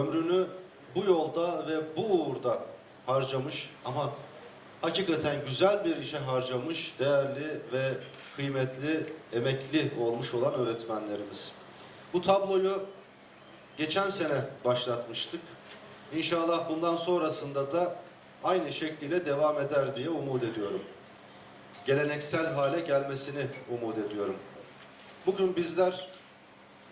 ömrünü bu yolda ve bu uğurda harcamış ama hakikaten güzel bir işe harcamış, değerli ve kıymetli, emekli olmuş olan öğretmenlerimiz. Bu tabloyu geçen sene başlatmıştık. İnşallah bundan sonrasında da aynı şekliyle devam eder diye umut ediyorum. Geleneksel hale gelmesini umut ediyorum. Bugün bizler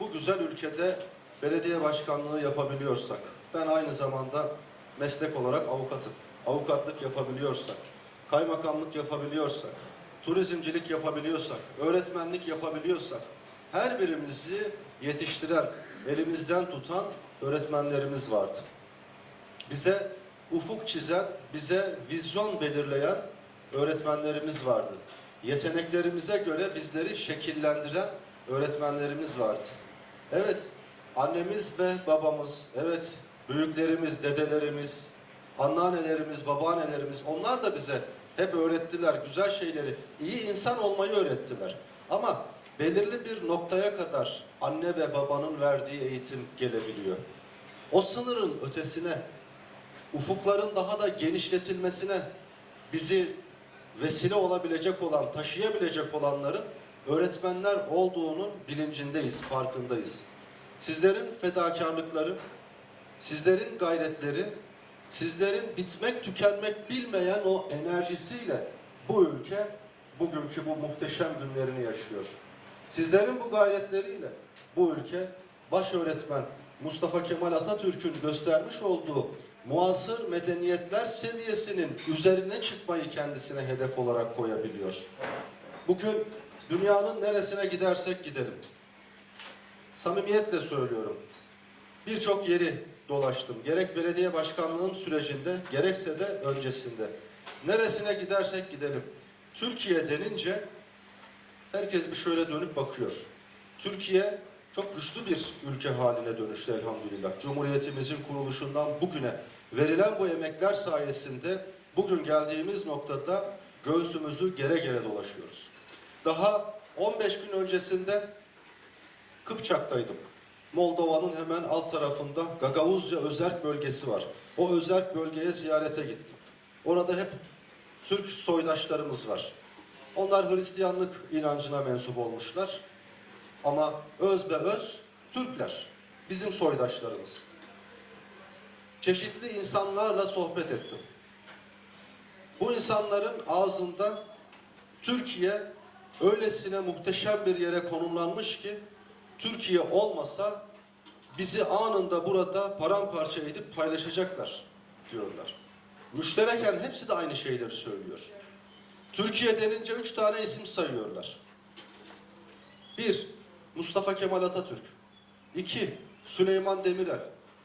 bu güzel ülkede belediye başkanlığı yapabiliyorsak, ben aynı zamanda meslek olarak avukatım. Avukatlık yapabiliyorsak, kaymakamlık yapabiliyorsak, turizmcilik yapabiliyorsak, öğretmenlik yapabiliyorsak, her birimizi yetiştiren, elimizden tutan öğretmenlerimiz vardı. Bize ufuk çizen, bize vizyon belirleyen öğretmenlerimiz vardı. Yeteneklerimize göre bizleri şekillendiren öğretmenlerimiz vardı. Evet, annemiz ve babamız, evet büyüklerimiz, dedelerimiz, anneannelerimiz, babaannelerimiz onlar da bize hep öğrettiler güzel şeyleri, iyi insan olmayı öğrettiler. Ama belirli bir noktaya kadar anne ve babanın verdiği eğitim gelebiliyor. O sınırın ötesine, ufukların daha da genişletilmesine bizi vesile olabilecek olan, taşıyabilecek olanların öğretmenler olduğunun bilincindeyiz, farkındayız. Sizlerin fedakarlıkları, sizlerin gayretleri, sizlerin bitmek tükenmek bilmeyen o enerjisiyle bu ülke bugünkü bu muhteşem günlerini yaşıyor. Sizlerin bu gayretleriyle bu ülke baş öğretmen Mustafa Kemal Atatürk'ün göstermiş olduğu muasır medeniyetler seviyesinin üzerine çıkmayı kendisine hedef olarak koyabiliyor. Bugün dünyanın neresine gidersek gidelim. Samimiyetle söylüyorum. Birçok yeri dolaştım. Gerek belediye başkanlığının sürecinde, gerekse de öncesinde. Neresine gidersek gidelim. Türkiye denince herkes bir şöyle dönüp bakıyor. Türkiye çok güçlü bir ülke haline dönüştü elhamdülillah. Cumhuriyetimizin kuruluşundan bugüne verilen bu emekler sayesinde bugün geldiğimiz noktada göğsümüzü gere gere dolaşıyoruz. Daha 15 gün öncesinde Kıpçak'taydım. Moldova'nın hemen alt tarafında Gagavuzca özerk bölgesi var. O özerk bölgeye ziyarete gittim. Orada hep Türk soydaşlarımız var. Onlar Hristiyanlık inancına mensup olmuşlar. Ama öz be öz Türkler. Bizim soydaşlarımız. Çeşitli insanlarla sohbet ettim. Bu insanların ağzında Türkiye öylesine muhteşem bir yere konumlanmış ki Türkiye olmasa bizi anında burada paramparça edip paylaşacaklar diyorlar. Müştereken hepsi de aynı şeyleri söylüyor. Türkiye denince üç tane isim sayıyorlar. Bir, Mustafa Kemal Atatürk. İki, Süleyman Demirel.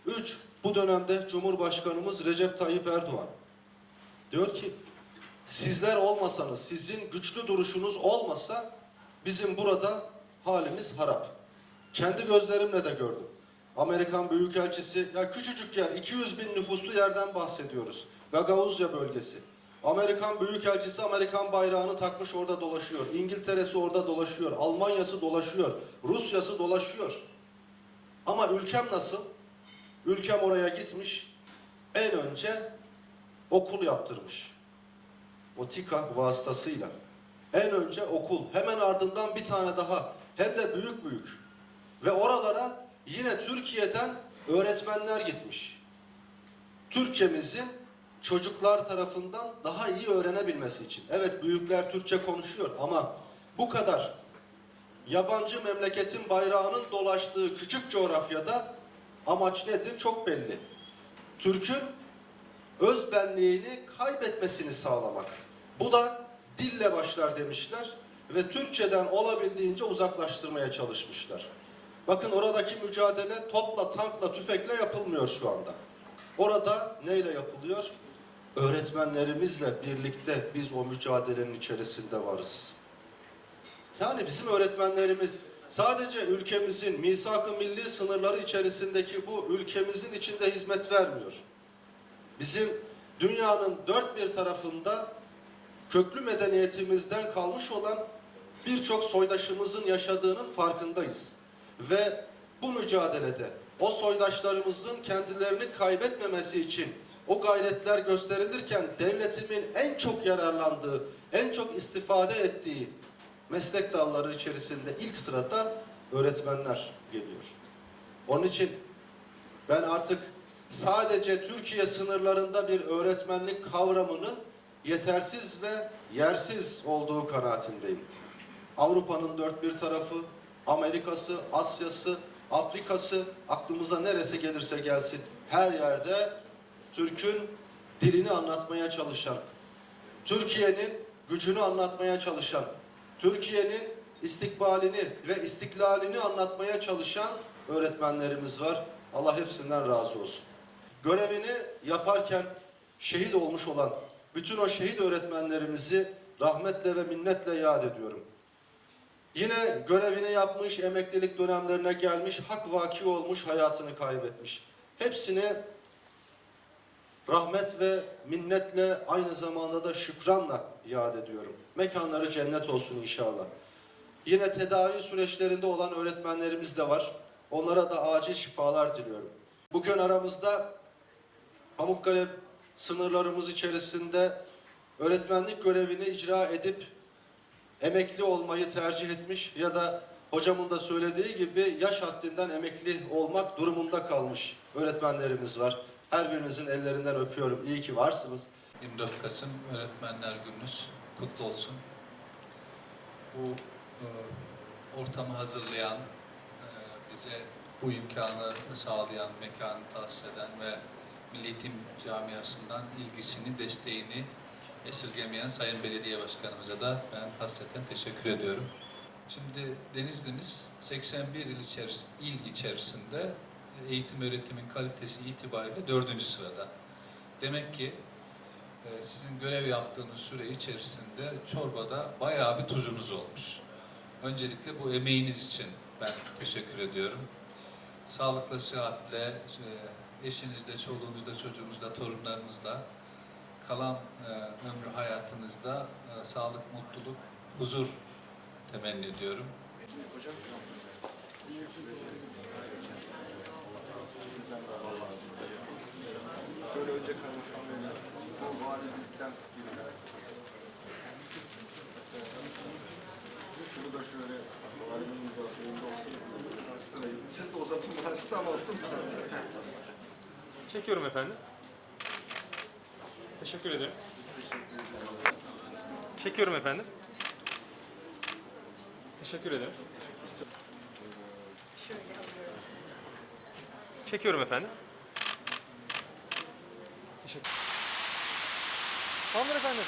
Üç, bu dönemde Cumhurbaşkanımız Recep Tayyip Erdoğan. Diyor ki, sizler olmasanız, sizin güçlü duruşunuz olmasa bizim burada halimiz harap. Kendi gözlerimle de gördüm. Amerikan Büyükelçisi, ya küçücük yer, 200 bin nüfuslu yerden bahsediyoruz. Gagavuzya bölgesi. Amerikan Büyükelçisi Amerikan bayrağını takmış orada dolaşıyor. İngiltere'si orada dolaşıyor. Almanya'sı dolaşıyor. Rusya'sı dolaşıyor. Ama ülkem nasıl? Ülkem oraya gitmiş. En önce okul yaptırmış. O TİKA vasıtasıyla. En önce okul. Hemen ardından bir tane daha. Hem de büyük büyük. Ve oralara yine Türkiye'den öğretmenler gitmiş. Türkçemizi çocuklar tarafından daha iyi öğrenebilmesi için. Evet büyükler Türkçe konuşuyor ama bu kadar yabancı memleketin bayrağının dolaştığı küçük coğrafyada amaç nedir? Çok belli. Türk'ün özbenliğini kaybetmesini sağlamak. Bu da dille başlar demişler ve Türkçeden olabildiğince uzaklaştırmaya çalışmışlar. Bakın oradaki mücadele topla, tankla, tüfekle yapılmıyor şu anda. Orada neyle yapılıyor? Öğretmenlerimizle birlikte biz o mücadelenin içerisinde varız. Yani bizim öğretmenlerimiz sadece ülkemizin misak-ı milli sınırları içerisindeki bu ülkemizin içinde hizmet vermiyor. Bizim dünyanın dört bir tarafında köklü medeniyetimizden kalmış olan birçok soydaşımızın yaşadığının farkındayız. Ve bu mücadelede o soydaşlarımızın kendilerini kaybetmemesi için o gayretler gösterilirken devletimin en çok yararlandığı, en çok istifade ettiği meslek dalları içerisinde ilk sırada öğretmenler geliyor. Onun için ben artık sadece Türkiye sınırlarında bir öğretmenlik kavramının yetersiz ve yersiz olduğu kanaatindeyim. Avrupa'nın dört bir tarafı, Amerika'sı, Asya'sı, Afrika'sı, aklımıza neresi gelirse gelsin her yerde Türk'ün dilini anlatmaya çalışan, Türkiye'nin gücünü anlatmaya çalışan, Türkiye'nin istikbalini ve istiklalini anlatmaya çalışan öğretmenlerimiz var. Allah hepsinden razı olsun. Görevini yaparken şehit olmuş olan bütün o şehit öğretmenlerimizi rahmetle ve minnetle yad ediyorum. Yine görevini yapmış, emeklilik dönemlerine gelmiş, hak vaki olmuş, hayatını kaybetmiş. Hepsine rahmet ve minnetle aynı zamanda da şükranla yad ediyorum. Mekanları cennet olsun inşallah. Yine tedavi süreçlerinde olan öğretmenlerimiz de var. Onlara da acil şifalar diliyorum. Bugün aramızda Pamukkale sınırlarımız içerisinde öğretmenlik görevini icra edip emekli olmayı tercih etmiş ya da hocamın da söylediği gibi yaş haddinden emekli olmak durumunda kalmış öğretmenlerimiz var. Her birinizin ellerinden öpüyorum. İyi ki varsınız. 24 Kasım Öğretmenler Gününüz kutlu olsun. Bu e, ortamı hazırlayan, e, bize bu imkanı sağlayan, mekanı tahsis eden ve Milli Eğitim Camiası'ndan ilgisini, desteğini esirgemeyen Sayın Belediye Başkanımıza da ben hasreten teşekkür ediyorum. Şimdi Denizli'miz 81 il, içeris il içerisinde eğitim öğretimin kalitesi itibariyle dördüncü sırada. Demek ki ee, sizin görev yaptığınız süre içerisinde çorbada bayağı bir tuzunuz olmuş. Öncelikle bu emeğiniz için ben teşekkür ediyorum. Sağlıkla, sıhhatle, e, eşinizle, çoluğunuzla, çocuğunuzla, torunlarınızla kalan e, ömrü hayatınızda e, sağlık, mutluluk, huzur temenni ediyorum. Şöyle önce kaymakam beyler, valilikten biriler. Şunu da şöyle valimin uzatmayında olsun. Siz de uzatın birazcık tam olsun. Çekiyorum efendim. Teşekkür ederim. Çekiyorum efendim. Teşekkür ederim. Çekiyorum efendim. Teşekkür. Tamamdır efendim.